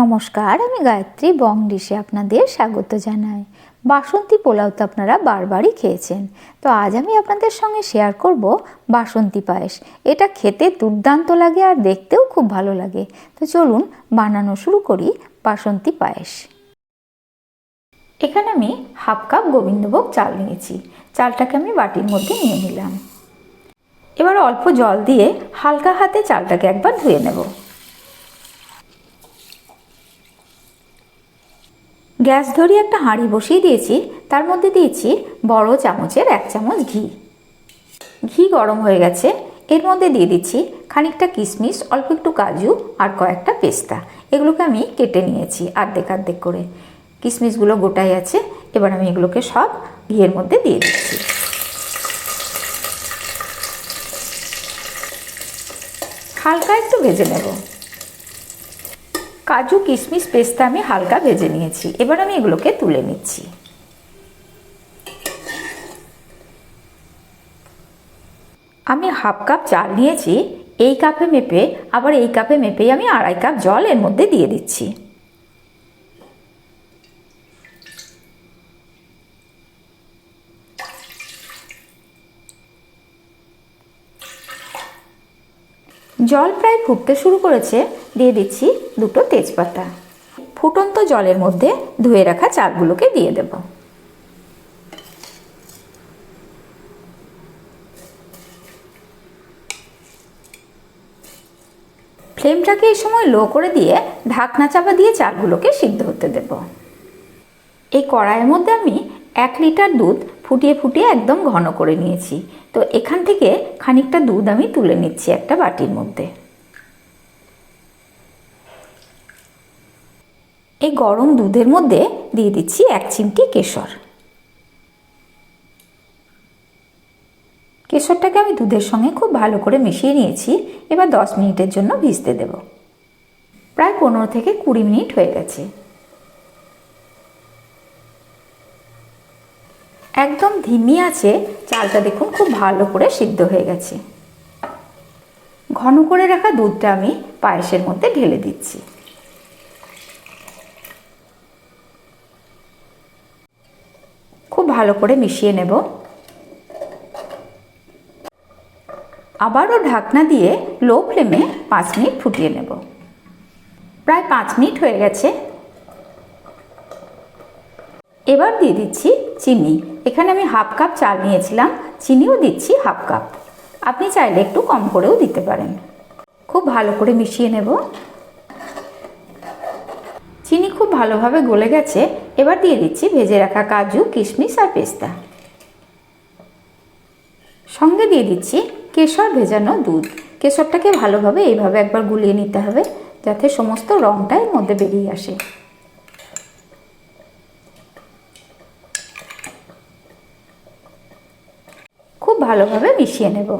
নমস্কার, আমি গায়ত্রী বং ডিশে আপনাদের স্বাগত জানাই। বাসন্তী পোলাও তো আপনারা বারবারই খেয়েছেন। তো আজ আমি আপনাদের সঙ্গে শেয়ার করব বাসন্তী পায়েস। এটা খেতে দুর্দান্ত লাগে আর দেখতেও খুব ভালো লাগে। তো চলুন বানানো শুরু করি বাসন্তী পায়েস। এখানে আমি হাফ কাপ গোবিন্দভোগ চাল নিয়েছি। চালটাকে আমি বাটির মধ্যে নিয়ে নিলাম। এবার অল্প জল দিয়ে হালকা হাতে চালটাকে একবার ধুয়ে নেব। গ্যাস ধরিয়ে একটা হাঁড়ি বসিয়ে দিয়েছি। তার মধ্যে দিয়েছি বড় চামচের এক চামচ ঘি। ঘি গরম হয়ে গেছে। এর মধ্যে দিয়ে দিচ্ছি খানিকটা কিশমিশ, অল্প একটু কাজু আর কয়েকটা পেস্তা। এগুলোকে আমি কেটে নিয়েছি আর্ধেক আর্ধেক করে। কিশমিশগুলো গোটাই আছে। এবার আমি এগুলোকে সব ঘিয়ের মধ্যে দিয়ে দিচ্ছি। হালকা একটু ভেজে নেব। কাজু কিশমিশ পেস্তা আমি হালকা ভেজে নিয়েছি। এবার আমি এগুলোকে তুলে নিচ্ছি। আমি হাফ কাপ চাল নিয়েছি। এই কাপে মেপে, আবার এই কাপে মেপেই আমি আড়াই কাপ জল এর মধ্যে দিয়ে দিচ্ছি। জল প্রায় ফুটতে শুরু করেছে। দিয়ে দিচ্ছি দুটো তেজপাতা। ফুটন্ত জলের মধ্যে ধুয়ে রাখা চালগুলোকে দিয়ে দেব। ফ্লেমটাকে এই সময় লো করে দিয়ে ঢাকনা চাপা দিয়ে চালগুলোকে সিদ্ধ হতে দেব। এই কড়াইয়ের মধ্যে আমি এক লিটার দুধ ফুটিয়ে ফুটিয়ে একদম ঘন করে নিয়েছি। তো এখান থেকে খানিকটা দুধ আমি তুলে নিচ্ছি একটা বাটির মধ্যে। এই গরম দুধের মধ্যে দিয়ে দিচ্ছি এক চিমটি কেশর। কেশরটাকে আমি দুধের সঙ্গে খুব ভালো করে মিশিয়ে নিয়েছি। এবার দশ মিনিটের জন্য ভিজতে দেব। প্রায় পনেরো থেকে কুড়ি মিনিট হয়ে গেছে। একদম ধিমি আছে, চালটা দেখুন খুব ভালো করে সিদ্ধ হয়ে গেছে। ঘন করে রাখা দুধটা আমি পায়েসের মধ্যে ঢেলে দিচ্ছি। ভালো করে মিশিয়ে নেব। আবারও ঢাকনা দিয়ে লো ফ্লেমে পাঁচ মিনিট ফুটিয়ে নেব। প্রায় পাঁচ মিনিট হয়ে গেছে। এবার দিয়ে দিচ্ছি চিনি। এখানে আমি হাফ কাপ চাল নিয়েছিলাম, চিনিও দিচ্ছি হাফ কাপ। আপনি চাইলে একটু কম করেও দিতে পারেন। খুব ভালো করে মিশিয়ে নেব। চিনি খুব ভালোভাবে গলে গেছে, এবার দিয়ে দিচ্ছি ভেজে রাখা কাজু, কিশমিশ আর পেস্তা। সঙ্গে দিয়ে দিচ্ছি কেশর ভেজানো দুধ। কেশরটাকে ভালোভাবে এইভাবে একবার গুলিয়ে নিতে হবে, যাতে সমস্ত রঙটা এর মধ্যে বেরিয়ে আসে। খুব ভালোভাবে মিশিয়ে নেব।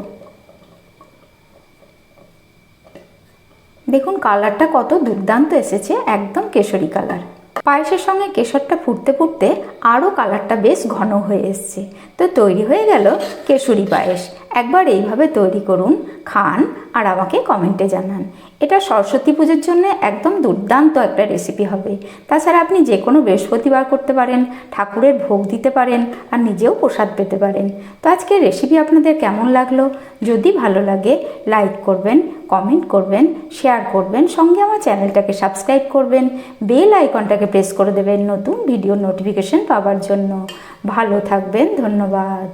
দেখুন কালারটা কত দুর্দান্ত এসেছে, একদম কেশরী কালার। পায়েসের সঙ্গে কেশরটা ফুটতে ফুটতে আরও কালারটা বেশ ঘন হয়ে এসছে। তো তৈরি হয়ে গেল কেশরী পায়েস। একবার এইভাবে তৈরি করুন, খান আর আমাকে কমেন্টে জানান। এটা সরস্বতী পুজোর জন্য একদম দুর্দান্ত একটা রেসিপি হবে। তাছাড়া আপনি যে কোনো বৃহস্পতিবার করতে পারেন, ঠাকুরের ভোগ দিতে পারেন, আর নিজেও প্রসাদ পেতে পারেন। তো আজকের রেসিপি আপনাদের কেমন লাগল? যদি ভালো লাগে লাইক করবেন কমেন্ট করবেন শেয়ার করবেন, সঙ্গে আমার চ্যানেলটাকে সাবস্ক্রাইব করবেন বেল আইকনটাকে প্রেস করে দেবেন নতুন ভিডিও নোটিফিকেশন পাওয়ার জন্য। ভালো থাকবেন, ধন্যবাদ।